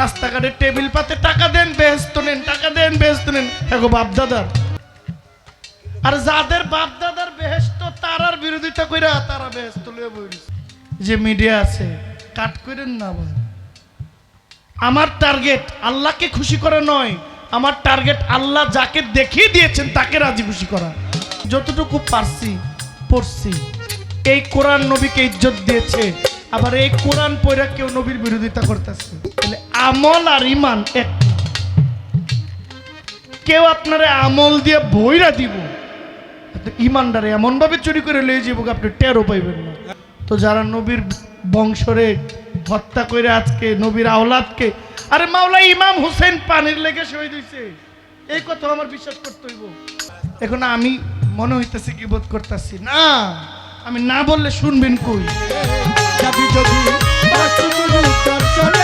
রাস্তাঘাটে টেবিল পাতে টাকা দেন বেহেস্ত নেন, টাকা দেন বেহেস্ত নেন। এগো বাপদাদার। আর যাদের বাপদাদার বেহেস্ত তারার বিরোধিতা কইরা তারা বেহেস্ত যে মিডিয়া আছে, কাট করেন না আবার আমার টার্গেট আল্লাহকে খুশি করা নয়, আমার টার্গেট আল্লাহ যাকে দেখিয়ে দিয়েছেন তাকে রাজি খুশি করা। যতটুকু পারছি, পড়ছি। এই কোরআন নবীকে ইজ্জত দিয়েছে আবার এই কোরআন পড়া কেউ নবীর বিরোধিতা করতেছে। তাহলে আমল আর ইমান এক। কেউ আপনারে আমল দিয়ে বইরা দিব ইমানদারে এমন ভাবে চুরি করে লয়ে যাব আপনি টেরও পাইবেন না। তো যারা নবীর বংশরে হত্যা করে আজকে, নবীর আওলাদকে, আরে মাওলা ইমাম হোসেন পানির লেগে শহীদ হইছে। এই কথা আমার বিশ্বাস করতে হইব। এখন আমি মনে হইতেছে কি বোধ করতেছি? না, আমি না বললে শুনবেন কই? যাবি যদি রাসূলুর দর্শনে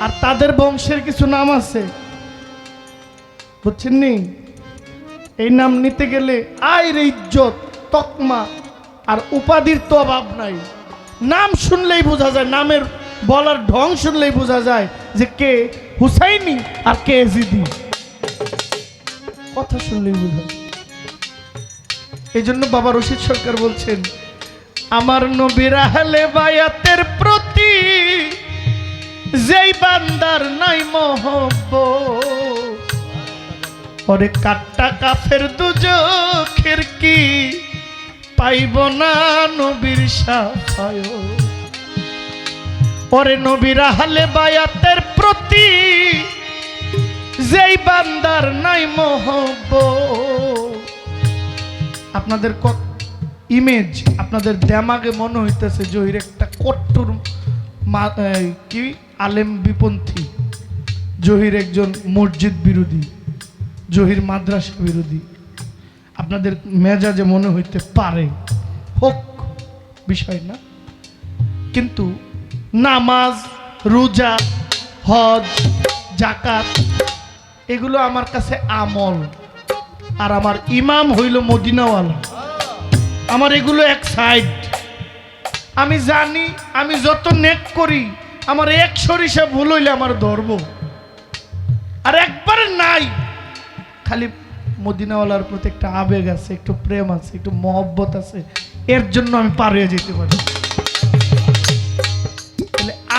আর তাদের বংশের কিছু নাম আছে। বুঝছেন নি? এই নাম নিতে গেলে আয়ের ইজ্জত, তকমা আর উপাধির তো অভাব নাই। নাম শুনলেই বোঝা যায়, নামের বলার ঢং শুনলেই বোঝা যায় যে কে হুসাইনি আর কে এজিদি। কথা শুনলেই বোঝা। এই জন্য বাবা রশিদ সরকার বলছেন, আমার নবীর আহলে বায়াতের প্রতি যেই বান্দার নাই মহব্ব ওরে কাট্টা কাফের দুজখের কি পাইব না নবীর সাফায় ওরে নবীর আহলে বায়াতের প্রতি যেই বান্দার নাই মহব্ব আপনাদের ইমেজ আপনাদের দেমাগে মনে হইতেছে জহির একটা কট্টর মা- কি? আলেম বিপন্থী। জহির একজন মসজিদ বিরোধী। জহির মাদ্রাসা বিরোধী। আপনাদের মেজাজে মনে হইতে পারে। হোক, বিষয় না। কিন্তু নামাজ, রোজা, হজ জাকাত এগুলো আমার কাছে আমল। আর আমার ইমাম হইল মদিনাওয়ালা। আমার এগুলো এক সাইড। আমি জানি, আমি যত নেক করি, আমার এক সরিষা ভুল হইলে আমার ধরব। আর একবারে নাই, খালি মদিনাওয়ালার প্রতি একটা আবেগ আছে, একটু প্রেম আছে, একটু মহব্বত আছে, এর জন্য আমি পার হয়ে যেতে পারি।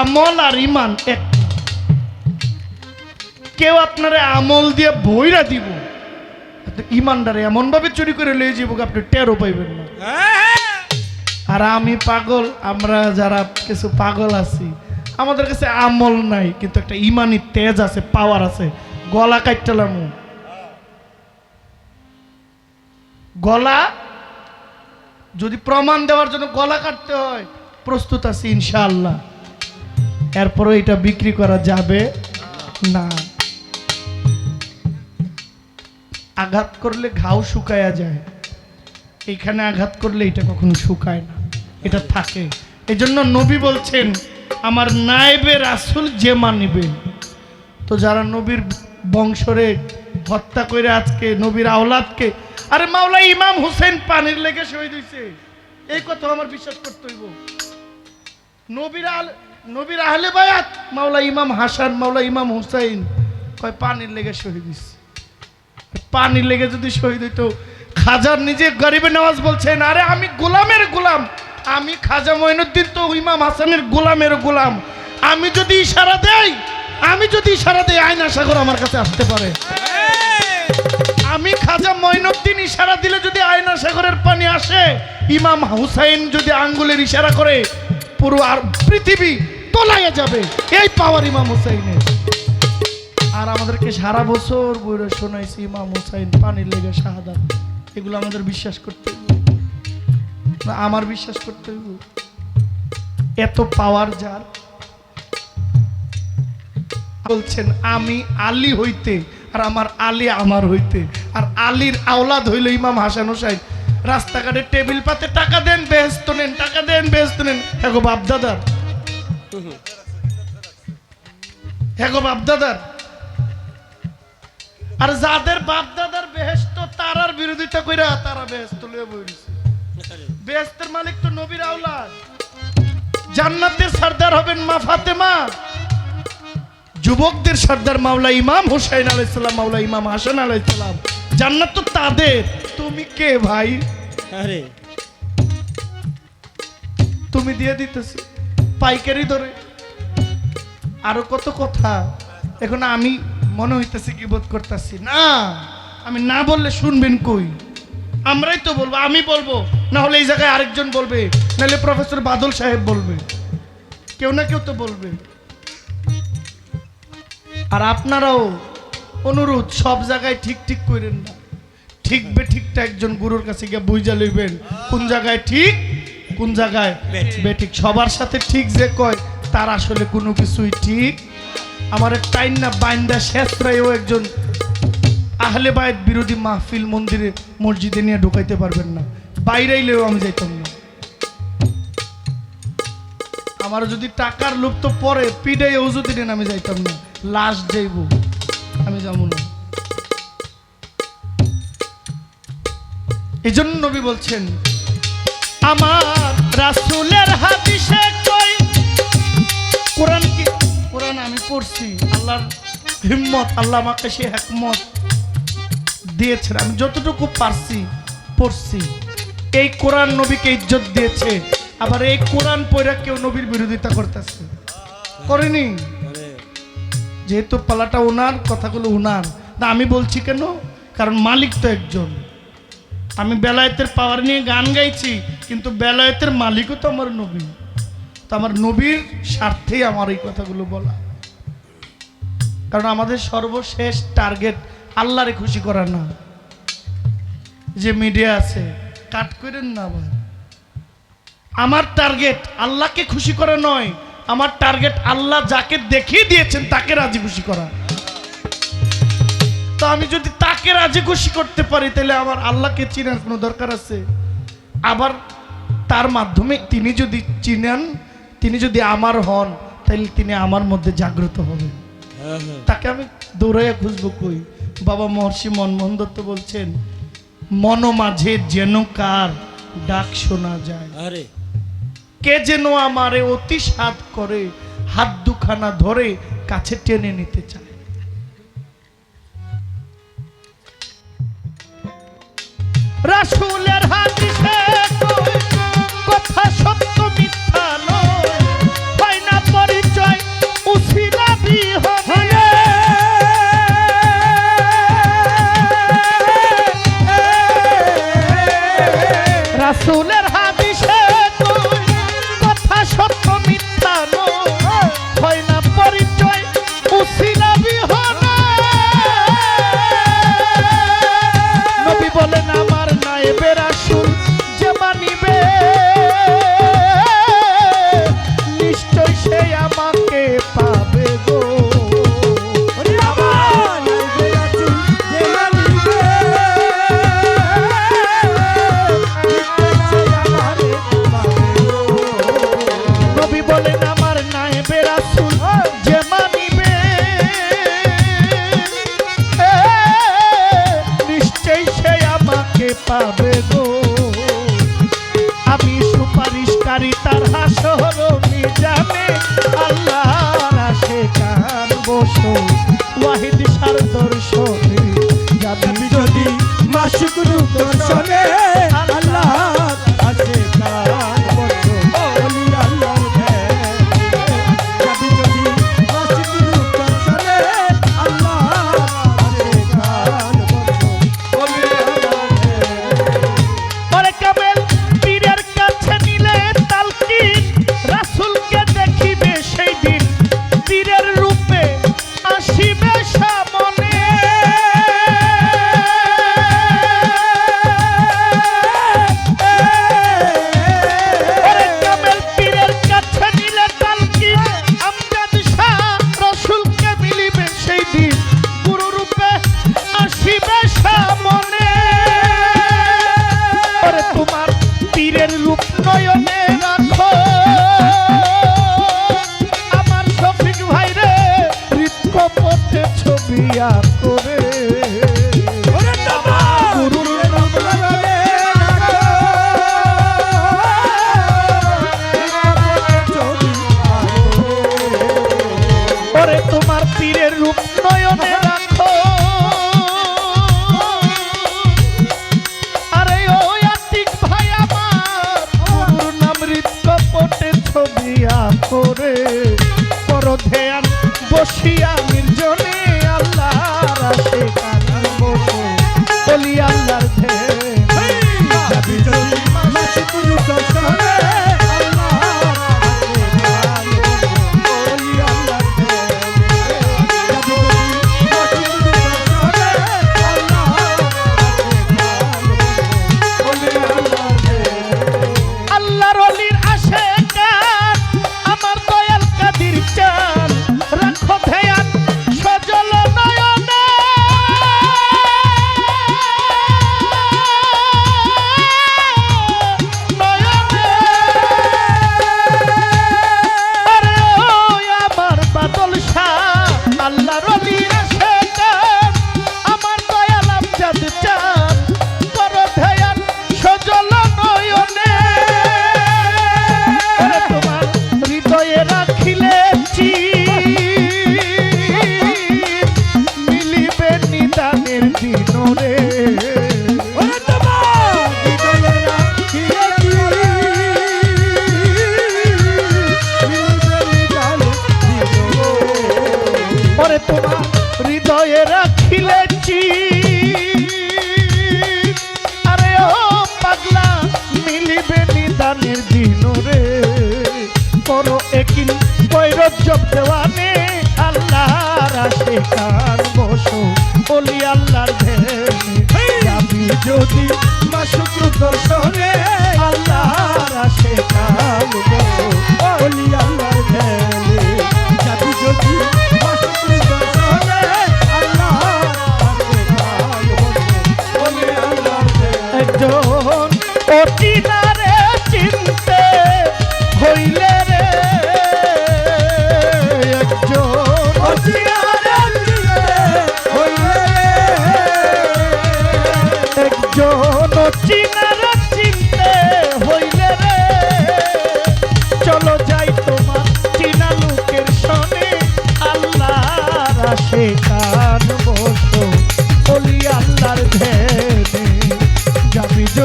আমল আর ইমান এক। কেউ আপনারে আমল দিয়ে বইরা দিব ইমানদারে এমন ভাবে চুরি করে লয়ে যাব আপনি টেরও পাইবেন না। আর আমি পাগল, আমরা যারা কিছু পাগল আছি, আমাদের কাছে আমল নাই, কিন্তু একটা ইমানি তেজ আছে পাওয়ার আছে। গলা কাটলাম গলা, যদি প্রমাণ দেওয়ার জন্য গলা কাটতে হয়, প্রস্তুত আছি ইনশাআল্লাহ। এরপরে এটা বিক্রি করা যাবে না। আঘাত করলে ঘাও শুকায়া যায়। এখানে আঘাত করলে এটা কখনো শুকায় না। এটা থাকে। এই জন্য নবী বলছেন, আমার নায়েবে রাসুল যে মানিবে। তো যারা নবীর বংশরে হত্যা করে আজকে নবীর আওলাদকে, আরে মাওলা, ইমাম হোসেন পানির লেগে শহীদ হইছে। এই কথা আমার বিশ্বাস করতে হইব। নবীর আল, নবীর আহলে বায়াত, মাওলা ইমাম হাসান, মাওলা ইমাম হুসাইন, কয়, পানির লেগে শহীদ হইছে। পানির লেগে যদি শহীদ হইতো খাজার নিজে গরিবে নওয়াজ বলছেন, আরে আমি গোলামের গোলাম। আমি খাজা মঈনুদ্দিন তো ইমাম হাসানের গোলামের গোলাম। আমি যদি ইশারা দেই, আমি যদি ইশারা দেই আয়না সাগর আমার কাছে আসতে পারে। আমি খাজা মঈনুদ্দিন ইশারা দিলে যদি আয়না সাগরের পানি আসে, ইমাম হুসাইন যদি আঙ্গুলের ইশারা করে, পুরো আর পৃথিবী তোলাইয়া যাবে। এই পাওয়ার ইমাম হুসাইনের। আর আমাদেরকে সারা বছর বইরে শোনাইছে ইমাম হুসাইন পানির লেগে শাহাদাত। এগুলো আমাদের বিশ্বাস করতে আমার বিশ্বাস করতে এত পাওয়ার যার। বলছেন, আমি আলী হইতে আর আমার আলী আমার হইতে আর আলীর আওলাদ হইল ইমাম হাসান হোসাইন। রাস্তাঘাটে টেবিল পাতে টাকা দেন বেহস্ত নেন, টাকা দেন বেহস্ত নেন। হ্যাঁ বাপদাদার। হ্যাঁ বাপদাদার। আর যাদের বাপদাদার বেহেস্ত তারার বিরোধিতা কইরা তারা বেহেস্ত লয়ে বইছে বেহেস্তের মালিক তো নবীর আওলাদ। জান্নাতের সর্দার হবেন মা ফাতেমা। যুবকদের সর্দার মাওলা ইমাম হুসাইন আলাইসাল্লাম মাওলা ইমাম হাসান আলাইসাল্লাম জান্নাত তো তাদের। তুমি কে ভাই? আরে। তুমি দিয়ে দিতেছি পাইকারি ধরে আরও কত কথা। এখন আমি মনে হইতেছে কি বোধ করতেছি। না আমি না বললে শুনবেন কই? আমরাই তো বলব আমি বলব না হলে এই জায়গায় আরেকজন বলবে নাহলে প্রফেসর বাদল সাহেব বলবে। কেউ না কেউ তো বলবে। আর আপনারাও অনুরোধ সব জায়গায় ঠিক ঠিক করেন না। ঠিক বে ঠিকটা একজন গুরুর কাছে গিয়ে বুঝা লইবেন কোন জায়গায় ঠিক কোন জায়গায় বেঠিক। সবার সাথে ঠিক যে কয় তার আসলে কোনো কিছুই ঠিক। আমার টাইন না বাইন্দা শেষরাইও একজন আহলে বায়ত বিরোধী মাহফিল মন্দিরে মসজিদে নিয়ে ঢুকাইতে পারবেন না। বাইরেইলেও আমি যাইতাম না। আমার যদি টাকার লোভ তো পরে পিডাই ওজুদি নেন আমি যাইতাম না। লাস্ট যাইব আমি যাব না। এই জন্য নবী বলছেন, আমার রাসূলের হাদিসে কই? কোরআন কি? কোরআন আমি পড়ছি, আল্লাহর হিম্মত, আল্লাহ আমাকে সে হেকমত দিয়েছেন, আমি যতটুকু পারছি, পড়ছি। এই কোরআন নবীকে ইজ্জত দিয়েছে, আবার এই কোরআন পড়া কেউ নবীর বিরোধিতা করতেছে। করেনি? যেহেতু পালাটা ওনার কথাগুলো ওনার না, আমি বলছি কেন? কারণ মালিক তো একজন। আমি বেলায়েতের পাওয়ার নিয়ে গান গাইছি, কিন্তু বেলায়েতের মালিকও তো আমার নবী। তো আমার নবীর স্বার্থেই আমার এই কথাগুলো বলা। কারণ আমাদের সর্বশেষ টার্গেট আল্লাহরে খুশি করার না। যে মিডিয়া আছে কাট করেন না আবার। আমার টার্গেট আল্লাহকে খুশি করা নয় আমার টার্গেট আল্লাহ যাকে দেখিয়ে দিয়েছেন তাকে রাজি খুশি করা। তো আমি যদি তাকে রাজি খুশি করতে পারি তাহলে আমার আল্লাহকে চিনার কোনো দরকার আছে? আবার তার মাধ্যমে তিনি যদি চিনেন তিনি যদি আমার হন তাহলে তিনি আমার মধ্যে জাগ্রত হবেন। হ্যাঁ হ্যাঁ। তাকে আমি দৌড়াইয়া খুঁজবো কই? বাবা মহর্ষি মনমোহন দত্ত বলছেন মন মাঝে যেন কার ডাক শোনা যায়। আরে। কে যেন আমারে অতি সাত করে হাত দুখানা ধরে কাছে টেনে নিতে চায়। রাসূলের হাদিসে হাসর নিজামে আল্লাহর আসে কান বসো। ওয়াহিদ সার দর্শনে যাবেন যদি মাসুক দর্শনে যদি বা শুক্র দর্শন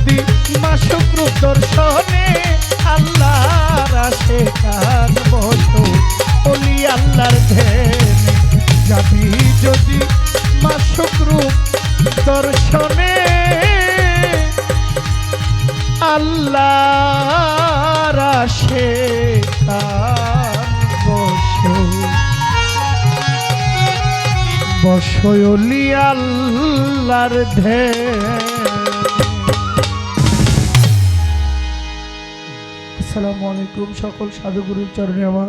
যদি মা শুক্র দর্শনে, আল্লাহর আসে কান বসো বলি আল্লাহর ধ্যানে। যাবি যদি মা শুক্র দর্শনে, আল্লাহর আসে কান আল্লাহর ধ্যান। আসসালামু আলাইকুম সকল সাধুগুরুর চরণে আমার